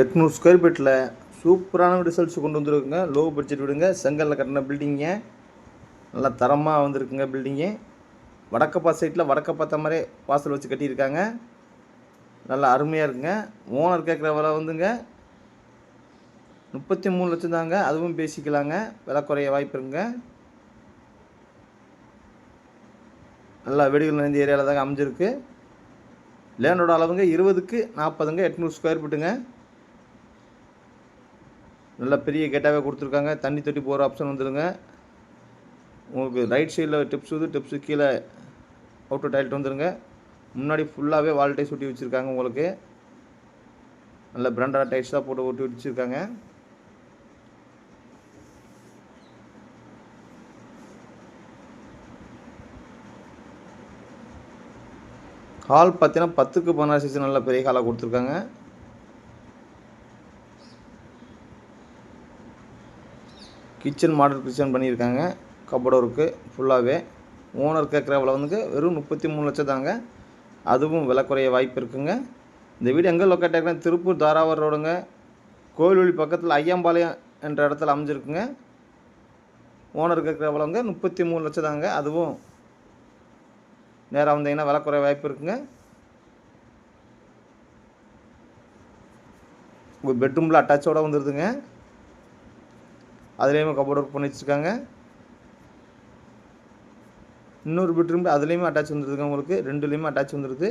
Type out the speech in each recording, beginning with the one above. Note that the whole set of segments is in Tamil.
எட்நூறு ஸ்கொயர் ஃபீட்டில் சூப்பரான ரிசல்ட்ஸ் கொண்டு வந்துருக்குங்க. லோ பட்ஜெட் விடுங்க. செங்கலில் கட்டின பில்டிங்க நல்லா தரமாக வந்திருக்குங்க பில்டிங்கு வடக்கப்பா சைட்டில் வடக்க பார்த்த மாதிரியே வாசல் வச்சு கட்டியிருக்காங்க. நல்லா அருமையாக இருக்குங்க. ஓனர் கேட்குற விலை வந்துங்க. முப்பத்தி மூணு லட்சம் தாங்க. அதுவும் பேசிக்கலாங்க விலை குறைய வாய்ப்பு இருக்குங்க. நல்லா வெடிகள் நிறைந்த ஏரியாவில் தாங்க அமைஞ்சிருக்கு. லேண்டோட அளவுங்க இருபதுக்கு நாற்பதுங்க. எட்நூறு ஸ்கொயர் ஃபீட்டுங்க நல்ல பெரிய கேட்டாவே கொடுத்துருக்காங்க. தண்ணி தொட்டி போகிற ஆப்ஷன் வந்துடுங்க உங்களுக்கு ரைட் சைடில் டிப்ஸ் வந்து டிப்ஸு கீழே அவுட்டர் டாய்லெட் வந்துடுங்க முன்னாடி ஃபுல்லாகவே வால் டைஸ் ஒட்டி வச்சுருக்காங்க உங்களுக்கு. நல்ல பிராண்டட் டைல்ஸ் தான் போட்டு ஒட்டி வச்சுருக்காங்க. ஹால் பார்த்தீங்கன்னா பத்துக்கு பதினாறு சைஸ் நல்ல பெரிய ஹாலாக கொடுத்துருக்காங்க. கிச்சன் மாடல் கிச்சன் பண்ணியிருக்காங்க. கபோர்டு ஒர்க்கு ஃபுல்லாகவே ஓனர் கேட்குற விலை வந்து வெறும் முப்பத்தி மூணு லட்சம் தாங்க. அதுவும் விலை குறைய வாய்ப்பு இருக்குங்க. இந்த வீடு எங்கே லொக்கேட் ஆகிருக்குன்னா திருப்பூர் தாராவூர் ரோடுங்க. கோவில்வெளி பக்கத்தில் ஐயம்பாளையம் என்ற இடத்துல அமைஞ்சிருக்குங்க. ஓனர் கேட்குற விலை வந்து முப்பத்தி மூணு லட்சம் தாங்க. அதுவும் நேராக வந்தீங்கன்னா விலை குறைய வாய்ப்பு இருக்குங்க. உங்கள் பெட்ரூமில் அட்டாச்சோடு வந்துடுதுங்க அதுலேயுமே கபோர்ட் ஒர்க் பண்ணி வச்சுருக்காங்க. இன்னொரு பெட்ரூம் அதுலேயுமே அட்டாச் வந்துருதுங்க உங்களுக்கு. ரெண்டுலேயுமே அட்டாச் வந்துடுது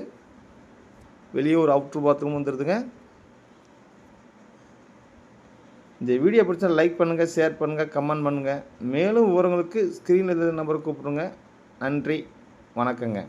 வெளியே ஒரு அவுட்ரு பாத்ரூம் வந்துடுதுங்க இந்த வீடியோ பிடிச்சா லைக் பண்ணுங்கள் ஷேர் பண்ணுங்கள் கமெண்ட் பண்ணுங்கள் மேலும் விவரங்களுக்கு ஸ்க்ரீனில் நம்பருக்கு கூப்பிடுங்க. நன்றி வணக்கங்க.